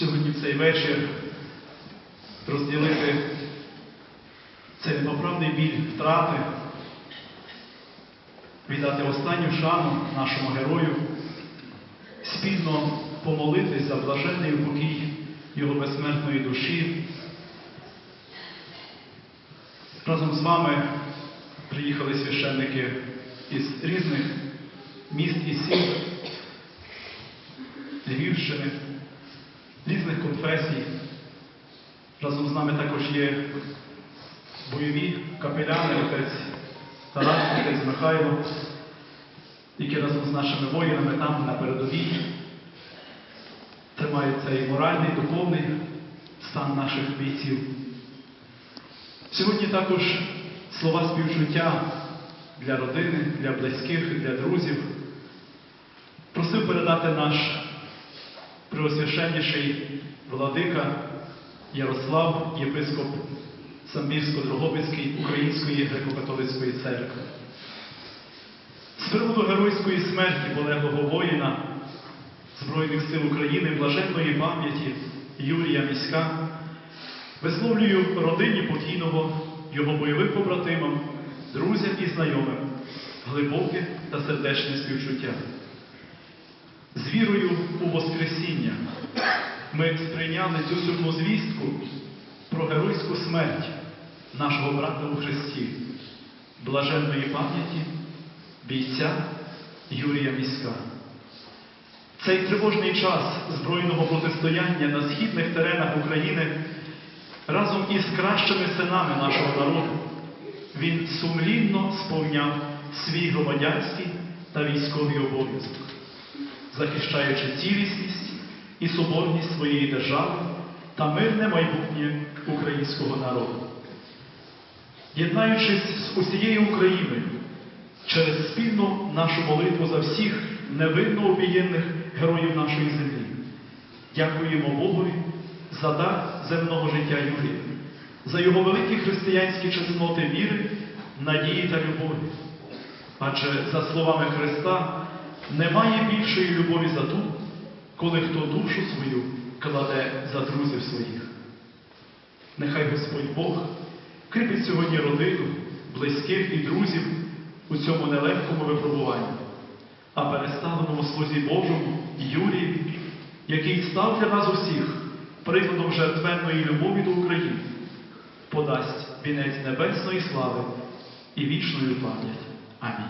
сьогодні в цей вечір розділити цей непоправний біль втрати, віддати останню шану нашому герою, спільно помолитись за блаженний упокій його безсмертної душі. Разом з вами приїхали священники із різних міст і сіл Львівщини, різних. Разом з нами також є бойові капеляни, отець Тарас, отець Михайло, які разом з нашими воїнами там на передовій тримають цей моральний, духовний стан наших бійців. Сьогодні також слова співчуття для родини, для близьких, для друзів. Просив передати наш преосвященніший владика Ярослав, єпископ Самбірсько-Дрогобицький Української греко-католицької церкви. З приводу геройської смерті полеглого воїна Збройних сил України блаженної пам'яті Юрія Міська висловлюю родині покійного, його бойовим побратимам, друзям і знайомим глибоке та сердечне співчуття. З вірою ми сприйняли цю сумну звістку про геройську смерть нашого брата у Христі, блаженної пам'яті бійця Юрія Міська. Цей тривожний час збройного протистояння на східних теренах України разом із кращими синами нашого народу він сумлінно сповняв свій громадянський та військовий обов'язок, захищаючи цілісність і соборність своєї держави та мирне майбутнє українського народу. Єднаючись з усією Україною через спільну нашу молитву за всіх невинно обієнних героїв нашої землі, дякуємо Богові за дар земного життя Юрія, за його великі християнські чесноти віри, надії та любові. Адже, за словами Христа, немає більшої любові за ту, коли хто душу свою кладе за друзів своїх. Нехай Господь Бог кріпить сьогодні родину, близьких і друзів у цьому нелегкому випробуванні, а переставленому слузі Божому Юрію, який став для нас усіх прикладом жертвенної любові до України, подасть вінець небесної слави і вічної пам'яті. Амінь.